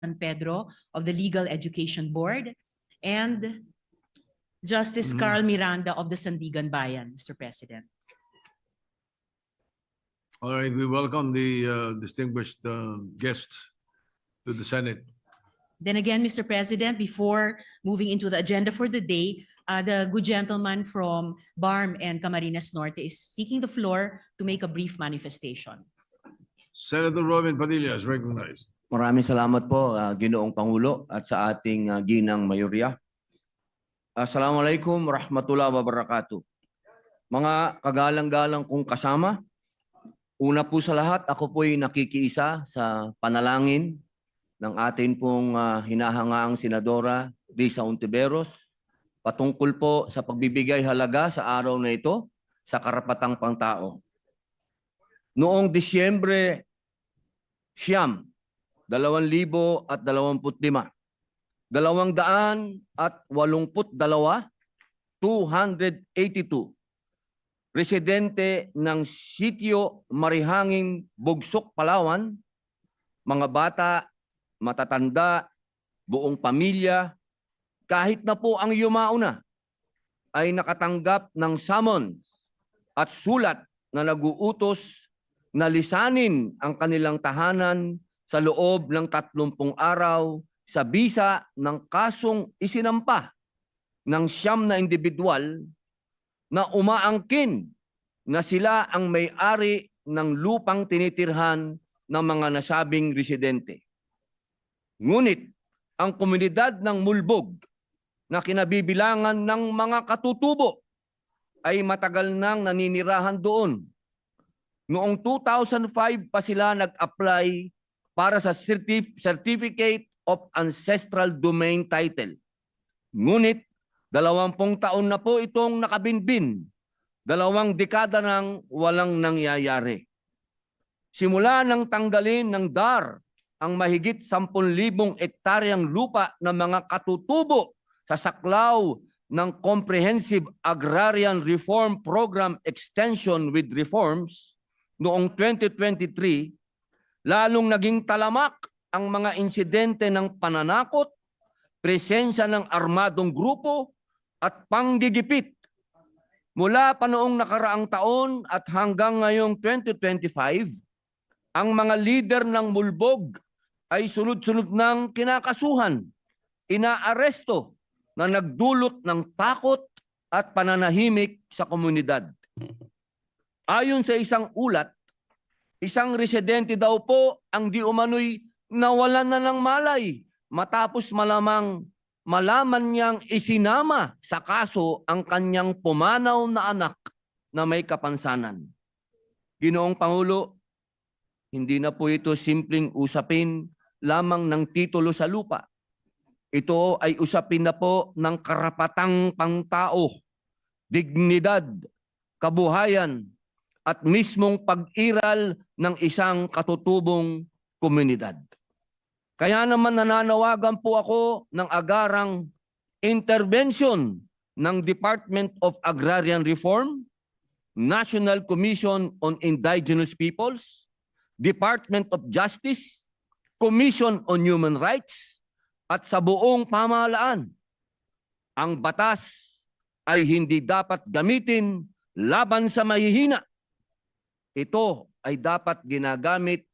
San Pedro of the Legal Education Board, and Justice Mhm. Carl Miranda of the Sandigan Bayan, Mr. President. All right, we welcome the uh, distinguished uh, guests to the Senate. Then again, Mr. President, before moving into the agenda for the day, uh, the good gentleman from BARM and Camarines Norte is seeking the floor to make a brief manifestation. Senator Robin Padilla is recognized. Maraming salamat po, ah, Ginoong Pangulo at sa ating ah, ginang mayorya. Assalamualaikum warahmatullahi wabarakatuh. Mga kagalang-galang kong kasama, una po sa lahat, ako po'y nakikiisa sa panalangin ng atin pong ah, hinahangaang Senadora Risa Ontiveros patungkol po sa pagbibigay halaga sa araw na ito sa karapatang pangtao. Noong Disyembre siyam, 2025, dalawang daan at walumput dalawa, 282, residente ng sitio Marihanging Bugsok, Palawan, mga bata, matatanda, buong pamilya, kahit na po ang yumauna, ay nakatanggap ng summons at sulat na naguutos na lisanin ang kanilang tahanan sa loob ng 30 araw sa bisa ng kasong isinampa ng siyam na individual na umaangkin na sila ang may-ari ng lupang tinitirhan ng mga nasabing residente. Ngunit ang komunidad ng Mulbog na kinabibilangan ng mga katutubo ay matagal nang naninirahan doon Noong 2005 pa sila nag-apply para sa certif- Certificate of Ancestral Domain Title. Ngunit, dalawampung taon na po itong nakabinbin. Dalawang dekada nang walang nangyayari. Simula nang tanggalin ng DAR ang mahigit 10,000 ektaryang lupa ng mga katutubo sa saklaw ng Comprehensive Agrarian Reform Program Extension with Reforms, noong 2023, lalong naging talamak ang mga insidente ng pananakot, presensya ng armadong grupo at panggigipit. Mula pa noong nakaraang taon at hanggang ngayong 2025, ang mga lider ng mulbog ay sunod-sunod ng kinakasuhan, inaaresto na nagdulot ng takot at pananahimik sa komunidad. Ayon sa isang ulat, isang residente daw po ang di umano'y nawalan na ng malay matapos malamang malaman niyang isinama sa kaso ang kanyang pumanaw na anak na may kapansanan. Ginoong Pangulo, hindi na po ito simpleng usapin lamang ng titulo sa lupa. Ito ay usapin na po ng karapatang pangtao, dignidad, kabuhayan, at mismong pag-iral ng isang katutubong komunidad. Kaya naman nananawagan po ako ng agarang intervention ng Department of Agrarian Reform, National Commission on Indigenous Peoples, Department of Justice, Commission on Human Rights, at sa buong pamahalaan. Ang batas ay hindi dapat gamitin laban sa mahihina ito ay dapat ginagamit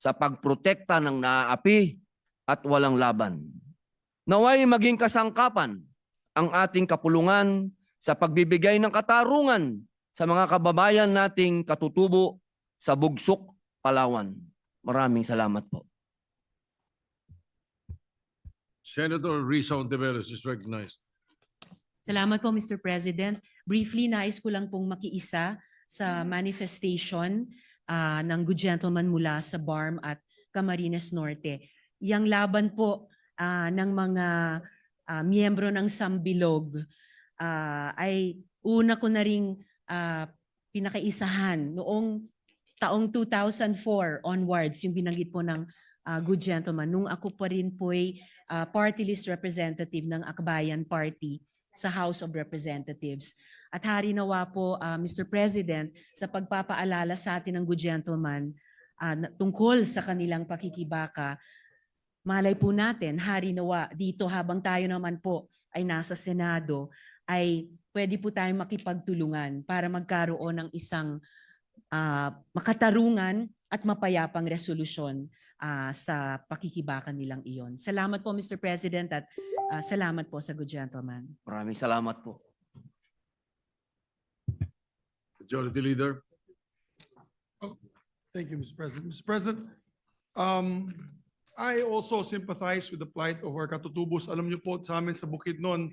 sa pagprotekta ng naaapi at walang laban. Naway maging kasangkapan ang ating kapulungan sa pagbibigay ng katarungan sa mga kababayan nating katutubo sa Bugsok, Palawan. Maraming salamat po. Senator Risa Ontiveros is recognized. Salamat po, Mr. President. Briefly, nais ko lang pong makiisa sa manifestation ah, ng good gentleman mula sa BARM at Camarines Norte. Yang laban po ah, ng mga ah, miyembro ng Sambilog ah, ay una ko na ring ah, pinakaisahan noong taong 2004 onwards, yung binanggit po ng ah, good gentleman, nung ako pa rin po ay ah, party list representative ng Akbayan Party sa House of Representatives. At hari nawa po, ah, Mr. President, sa pagpapaalala sa atin ng good gentleman na- tungkol sa kanilang pakikibaka, malay po natin, hari nawa dito habang tayo naman po ay nasa Senado, ay pwede po tayong makipagtulungan para magkaroon ng isang ah, makatarungan at mapayapang resolusyon ah, sa pakikibakan nilang iyon. Salamat po Mr. President at ah, salamat po sa good gentleman. Maraming salamat po. Majority Leader. Thank you, Mr. President. Mr. President, um, I also sympathize with the plight of our katutubos. Alam niyo po, sa amin sa Bukidnon,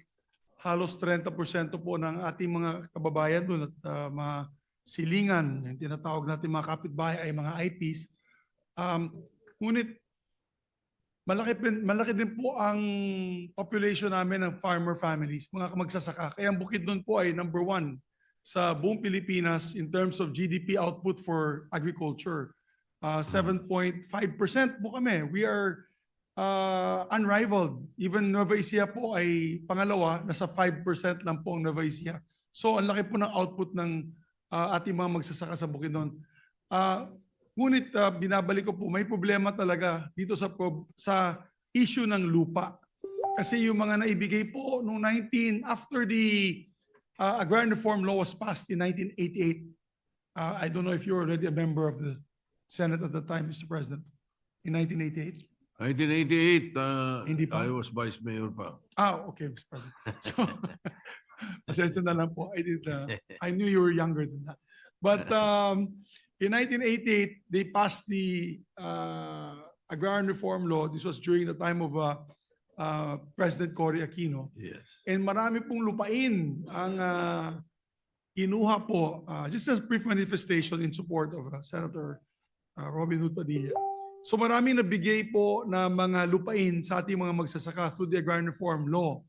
halos 30% po ng ating mga kababayan doon at uh, mga silingan, yung tinatawag natin mga kapitbahay ay mga IPs. Um, ngunit, malaki, malaki din po ang population namin ng farmer families, mga magsasaka. Kaya ang Bukidnon po ay number one sa buong Pilipinas in terms of GDP output for agriculture. Uh, 7.5% po kami. We are uh, unrivaled. Even Nueva Ecija po ay pangalawa, nasa 5% lang po ang Nueva Ecija. So ang laki po ng output ng uh, ating mga magsasaka sa Bukidnon. Uh, ngunit uh, binabalik ko po, may problema talaga dito sa sa issue ng lupa. Kasi yung mga naibigay po noong 19 after the uh, agrarian reform law was passed in 1988. Uh, I don't know if you're already a member of the Senate at the time, Mr. President, in 1988. 1988, uh, Hindi pa. I was Vice Mayor pa. Ah, okay, Mr. President. So, pasensya na lang po. I did, uh, I knew you were younger than that. But um, in 1988, they passed the uh, agrarian reform law. This was during the time of uh, uh, President Cory Aquino. Yes. And marami pong lupain ang ah, kinuha po, ah, just as brief manifestation in support of ah, Senator ah, Robin Hood Padilla. So marami nabigay po na mga lupain sa ating mga magsasaka through the Agrarian Reform Law.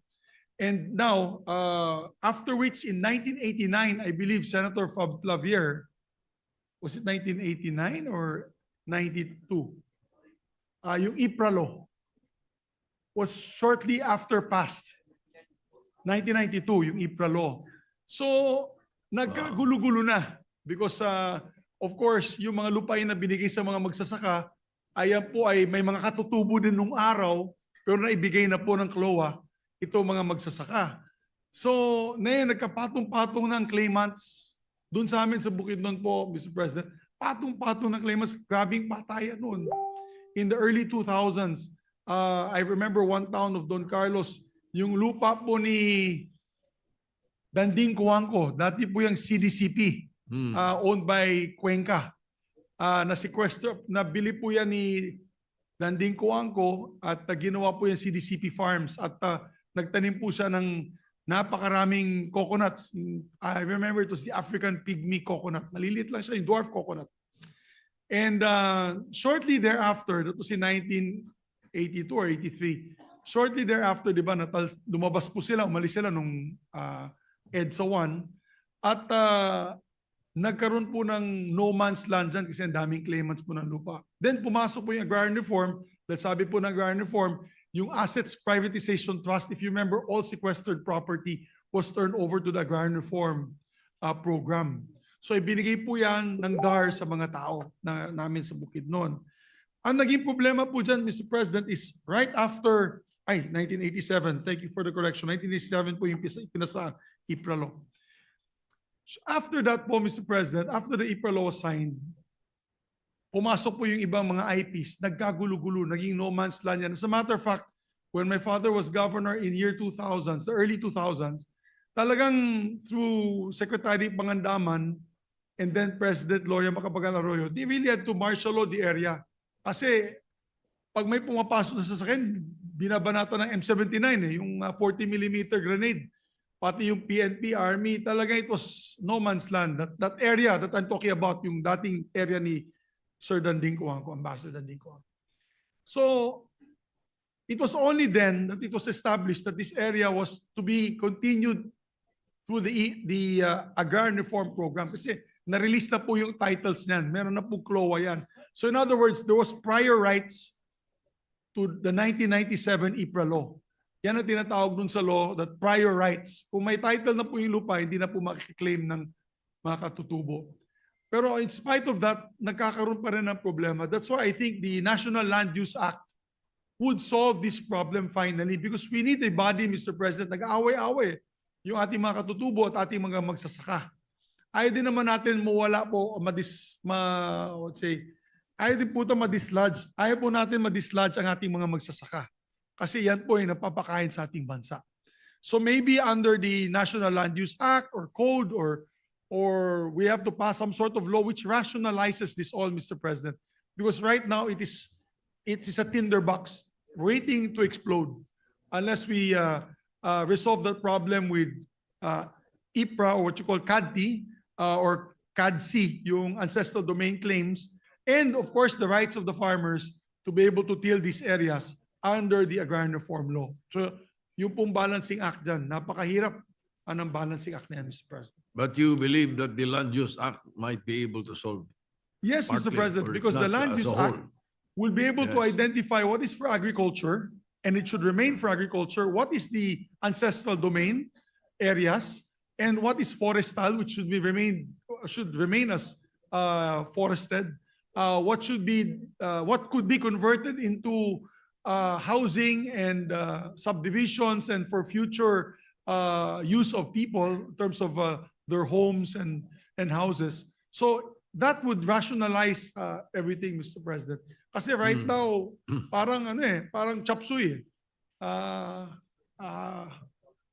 And now, uh, after which in 1989, I believe Senator Fab Flavier, was it 1989 or 92? Uh, yung IPRA law was shortly after passed. 1992, yung IPRA law. So, nagkagulo-gulo na because uh, of course, yung mga lupain na binigay sa mga magsasaka, ayan po ay may mga katutubo din nung araw, pero naibigay na po ng CLOA ito mga magsasaka. So, ngayon nagkapatong-patong ng claimants doon sa amin sa Bukidnon po, Mr. President. Patong-patong ng claimants, grabing patayan noon. In the early 2000s, uh, I remember one town of Don Carlos, yung lupa po ni Danding Kuangko, dati po yung CDCP, Hmm. uh, owned by Cuenca. Uh, na sequester, nabili po yan ni Danding Kuangko at uh, ginawa po yung CDCP Farms at uh, nagtanim po siya ng napakaraming coconuts. I remember it was the African pygmy coconut. Maliliit lang siya, yung dwarf coconut. And uh, shortly thereafter, that was in 1982 or 83, shortly thereafter, di ba, natal, lumabas po sila, umalis sila nung uh, EDSA 1. At uh, nagkaroon po ng no man's land dyan kasi ang daming claimants po ng lupa. Then pumasok po yung agrarian reform, dahil sabi po ng agrarian reform, yung assets privatization trust, if you remember, all sequestered property was turned over to the agrarian reform uh, program. So ibinigay po yan ng DAR sa mga tao na, namin sa Bukidnon. Ang naging problema po dyan, Mr. President, is right after, ay, 1987, thank you for the correction, 1987 po yung pinasa IPRA law. After that po, Mr. President, after the IPRA law was signed, pumasok po yung ibang mga IPs, nagkagulo-gulo, naging no man's land yan. As a matter of fact, when my father was governor in year 2000s, the early 2000s, talagang through Secretary Pangandaman and then President Gloria Macapagal Arroyo, they really had to martial law the area. Kasi pag may pumapasok na sasakyan, binabanata ng M79 eh, yung uh, 40 millimeter grenade. Pati yung PNP Army, talaga it was no man's land. That, that area that I'm talking about, yung dating area ni Sir Danding Kuangko, Ambassador Danding Kuangko. So, it was only then that it was established that this area was to be continued through the, the uh, agrarian reform program kasi na-release na po yung titles niyan. Meron na po CLOA yan. So in other words, there was prior rights to the 1997 IPRA law. Yan ang tinatawag dun sa law that prior rights. Kung may title na po yung lupa, hindi na po makiklaim ng mga katutubo. Pero in spite of that, nagkakaroon pa rin ng problema. That's why I think the National Land Use Act would solve this problem finally because we need a body, Mr. President, nag-away-away yung ating mga katutubo at ating mga magsasaka. Ayaw din naman natin mawala po, madis, ma, let's say, ayaw din po ito madislodge. Ayaw po natin madislodge ang ating mga magsasaka. Kasi yan po ay napapakain sa ating bansa. So maybe under the National Land Use Act or code or or we have to pass some sort of law which rationalizes this all, Mr. President. Because right now it is it is a tinderbox waiting to explode unless we uh, uh, resolve that problem with uh, IPRA or what you call CADT uh, or CADC, yung ancestral domain claims, and of course the rights of the farmers to be able to till these areas under the Agrarian Reform Law. So yung pong balancing act dyan, napakahirap anong balancing act na yan, Mr. President. But you believe that the Land Use Act might be able to solve Yes, Mr. President, or because the not Land as Use Act whole? will be able to Yes. identify what is for agriculture, and it should remain for agriculture, what is the ancestral domain areas, and what is forestal, which should be remain, should remain as uh, forested, uh, what should be, uh, what could be converted into uh, housing and uh, subdivisions and for future uh, use of people in terms of uh, their homes and, and houses. So that would rationalize uh, everything, Mr. President. Kasi right Hmm. now, Hmm. parang ano eh, parang chapsuy eh.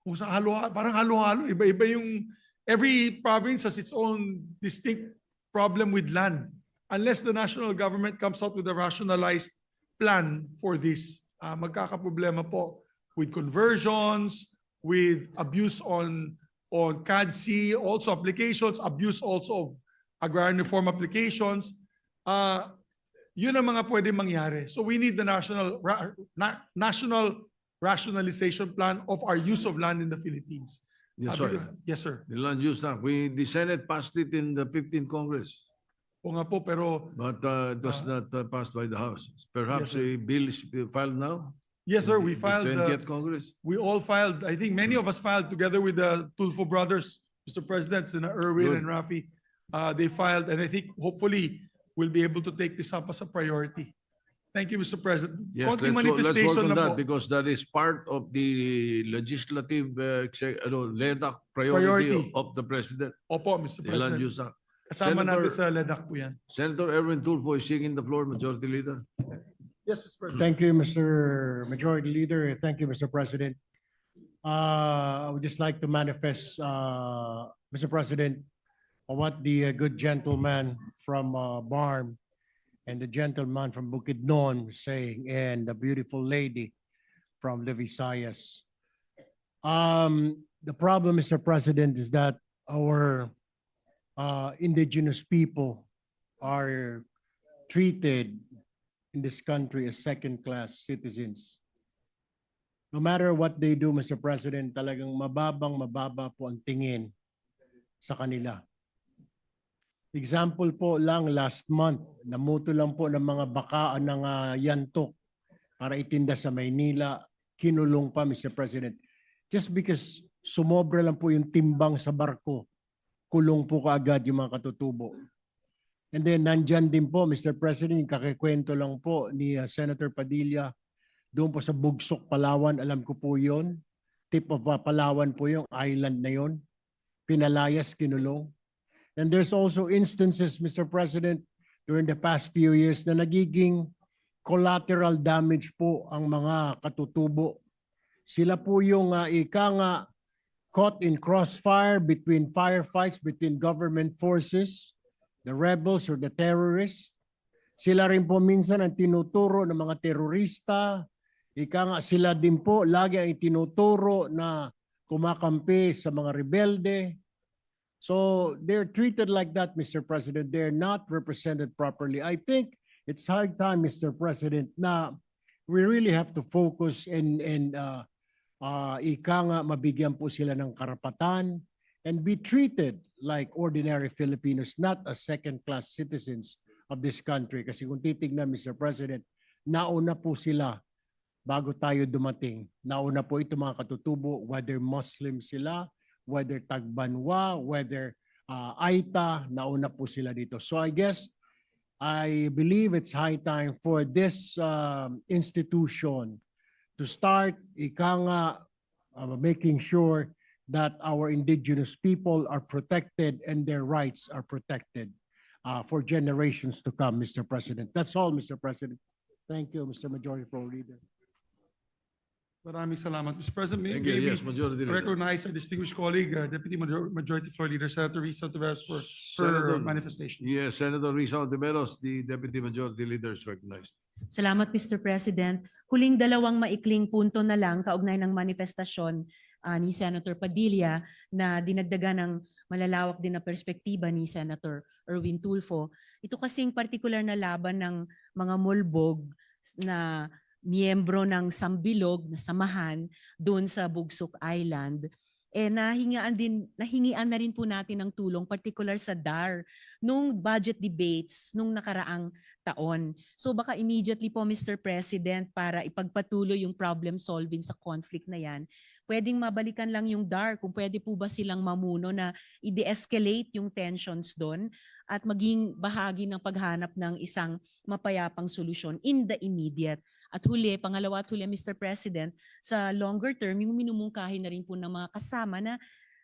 Kung sa halo, parang halo-halo, iba-iba yung, every province has its own distinct problem with land. Unless the national government comes out with a rationalized plan for this, ah, magkakaproblema po with conversions, with abuse on on CADC, also applications, abuse also of agrarian reform applications. Uh, yun ang mga pwede mangyari. So we need the national ra- na- national rationalization plan of our use of land in the Philippines. Yes, sir. ko, Yes, sir. The Land Use Act, we, the Senate passed it in the 15th Congress, O nga po, pero but uh, it was Ah. not uh, passed by the House. Perhaps sir. a bill is filed now? Yes, sir, we filed, uh, 20th Congress? we all filed, I think many of us filed together with the Tulfo brothers, Mr. President, Senator Irwin Good. and Rafi. Uh, they filed, and I think hopefully we'll be able to take this up as a priority. Thank you, Mr. President. Yes, Konting let's, wo- let's work manifestation on lang that po. because that is part of the legislative, uh, exec- ano, LEDAC Priority. priority of the President, Opo, Mr. the Land President. Use Act. Kasama natin Senator- sa LEDAC po yan. Senator Erwin Tulfo is seeking the floor, Majority Leader. Yes, Mr. President. Thank you, Mr. Majority Leader. Thank you, Mr. President. Uh, I would just like to manifest, uh, Mr. President, on what the uh, good gentleman from uh, Barm and the gentleman from Bukidnon saying, and the beautiful lady from the Visayas. Um, the problem, Mr. President, is that our uh, indigenous people are treated in this country as second-class citizens. No matter what they do, Mr. President, talagang mababang mababa po ang tingin sa kanila. Example po lang, last month, namuto lang po ng mga bakaan ng ah, yantok para itinda sa Maynila, kinulong pa, Mr. President. Just because sumobra lang po yung timbang sa barko, kulong po kaagad yung mga katutubo. And then nandyan din po, Mr. President, kakikwento lang po ni uh, Senator Padilla, doon po sa Bugsok, Palawan, alam ko po yon Tip of uh, Palawan po yung island na yon Pinalayas, kinulong. And there's also instances, Mr. President, during the past few years na nagiging collateral damage po ang mga katutubo. Sila po yung uh, ika nga caught in crossfire between firefights between government forces the rebels or the terrorists. Sila rin po minsan ang tinuturo ng mga terorista. Ika nga sila din po lagi ang itinuturo na kumakampi sa mga rebelde. So they're treated like that, Mr. President. They're not represented properly. I think it's hard time, Mr. President, na we really have to focus and, and uh, uh, ika nga mabigyan po sila ng karapatan and be treated like ordinary Filipinos, not as second-class citizens of this country. Kasi kung titignan, Mr. President, nauna po sila bago tayo dumating. Nauna po ito mga katutubo, whether Muslim sila, whether Tagbanwa, whether uh, Aita, nauna po sila dito. So I guess I believe it's high time for this um, institution to start ika nga, uh, making sure that our indigenous people are protected and their rights are protected uh, for generations to come, Mr. President. That's all, Mr. President. Thank you, Mr. Majority Floor Leader. Maraming salamat. Mr. President, may Thank you. may Yes, we Majority Leader. recognize our distinguished colleague, uh, Deputy Major- Majority Floor Leader, Senator Risa Taveras for Senator- her manifestation. Yes, Senator Risa Ontiveros, the Deputy Majority Leader is recognized. Salamat, Mr. President. Huling dalawang maikling punto na lang kaugnay ng manifestasyon ah, ni Senator Padilla na dinagdagan ng malalawak din na perspektiba ni Senator Erwin Tulfo. Ito kasing particular na laban ng mga mulbog na miyembro ng Sambilog na samahan doon sa Bugsok Island. Eh nahingaan din nahingian na rin po natin ng tulong particular sa DAR nung budget debates nung nakaraang taon. So baka immediately po Mr. President para ipagpatuloy yung problem solving sa conflict na yan, pwedeng mabalikan lang yung DAR kung pwede po ba silang mamuno na i-de-escalate yung tensions doon at maging bahagi ng paghanap ng isang mapayapang solusyon in the immediate. At huli, pangalawa at huli Mr. President, sa longer term, yung minumungkahi na rin po ng mga kasama na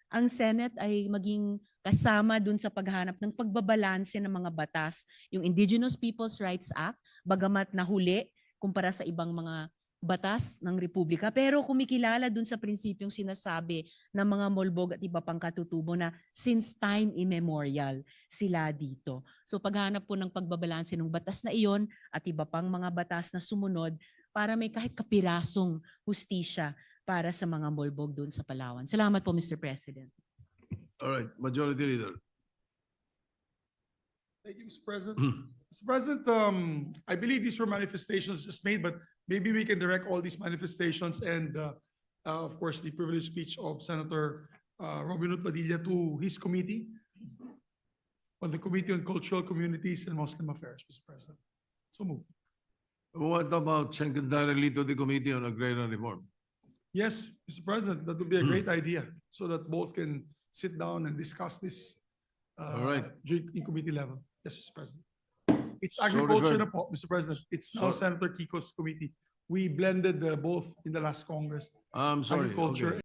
ang Senate ay maging kasama dun sa paghanap ng pagbabalanse ng mga batas, yung Indigenous Peoples' Rights Act, bagamat nahuli kumpara sa ibang mga batas ng Republika, pero kumikilala dun sa prinsipyong sinasabi ng mga Molbog at iba pang katutubo na since time immemorial sila dito. So paghanap po ng pagbabalanse ng batas na iyon at iba pang mga batas na sumunod para may kahit kapirasong hustisya para sa mga Molbog doon sa Palawan. Salamat po, Mr. President. All right, Majority Leader. Thank you, Mr. President. Mr. President, um, I believe these were manifestations just made, but maybe we can direct all these manifestations and, uh, uh, of course, the privileged speech of Senator, uh, Robin Hood Padilla to his committee on the Committee on Cultural Communities and Muslim Affairs, Mr. President. So move. What about secondarily to the Committee on Agrarian Reform? Yes, Mr. President, that would be a great idea so that both can sit down and discuss this. uh, All right. during- In committee level. Yes, Mr. President. It's agriculture na po, Mr. President. It's now Senator Kiko's committee. We blended uh, both in the last Congress. I'm sorry. Agriculture okay.